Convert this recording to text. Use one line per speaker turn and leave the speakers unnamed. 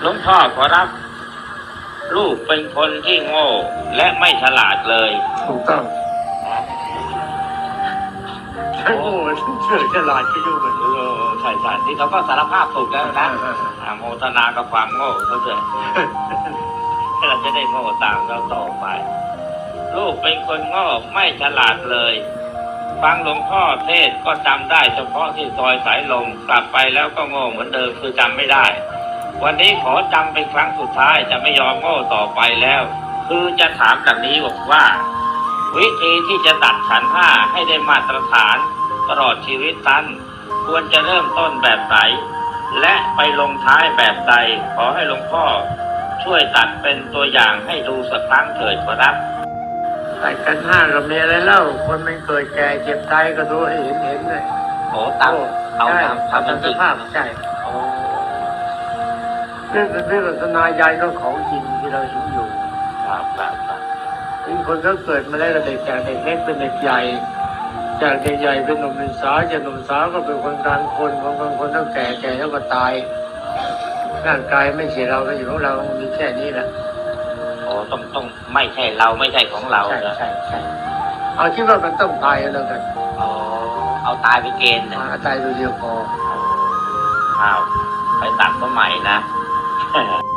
หลวงพ่อขอรับ ลูกเป็นคนที่โง่และไม่ฉลาดเลย
ถูกต้องทั้งโง่ทั้งเฉยฉลาดก็อยู่เหมือน
เอ
กัน
อใช่ใช่ที่เขาก็สารภาพถูกแล้วนะอ่าโมทนากับความโง่เขาเถอะเราจะได้โง่ตามเราต่อไป ลูกเป็นคนโง่ไม่ฉลาดเลยฟังหลวงพ่อเทศน์ก็จำได้เฉพาะที่ซอยสายลมกลับไปแล้วก็โง่เหมือนเดิมคือจำไม่ได้ วันนี้ขอจำเป็นครั้งสุดท้ายจะไม่ยอมโง่ต่อไปแล้ว คือจะถามแบบนี้บอกว่า วิธีที่จะตัดขันธ์ห้าให้ได้มาตรฐานตลอดชีวิตนั้นควรจะเริ่มต้นแบบไหน และไปลงท้ายแบบใด ขอให้หลวงพ่อช่วยตัดเป็นตัวอย่างให้ดูสักครั้งเถิดขอรับ
แต่กันห้าเรามีอะไรเล่า คนมันเกิดแก่เจ็บตายก็ดูให้เห็นเห็นเลย
โอ้ตั้งเอา
ใช่
ตามความเป็น
ส
จริง
ภาพใช่
โอ้
เรื่องเรื่องศาสนาใหญ่ก็ของจริงที่เราเห็นอยู่
ครับครับครับ
บางคนก็เกิดมาแล้วก็เด็กจากเด็กเล็กเป็นเด็กใหญ่ จากเด็กใหญ่เป็นหนุ่มเป็นสาวจากหนุ่มสาวก็เป็นคนกลางคนบางคนคนต้องแก่แก่แล้วก็ตายร่างกายไม่ใช่เราก็อยู่ของเรา มีแค่นี้แหละ
โอ้ต้องต้องไม่ใช่เราไม่ใช่ของเรา
ใช่
นะ
ใช่ใช่เอาคิดว่ามันต้องตายแล้วกัน
โอ้เอาตายไปเกณฑ์นะ
มาตายตัวเดียวพอ
อ้าวไปตัดก็ใหม่นะ 哎呀。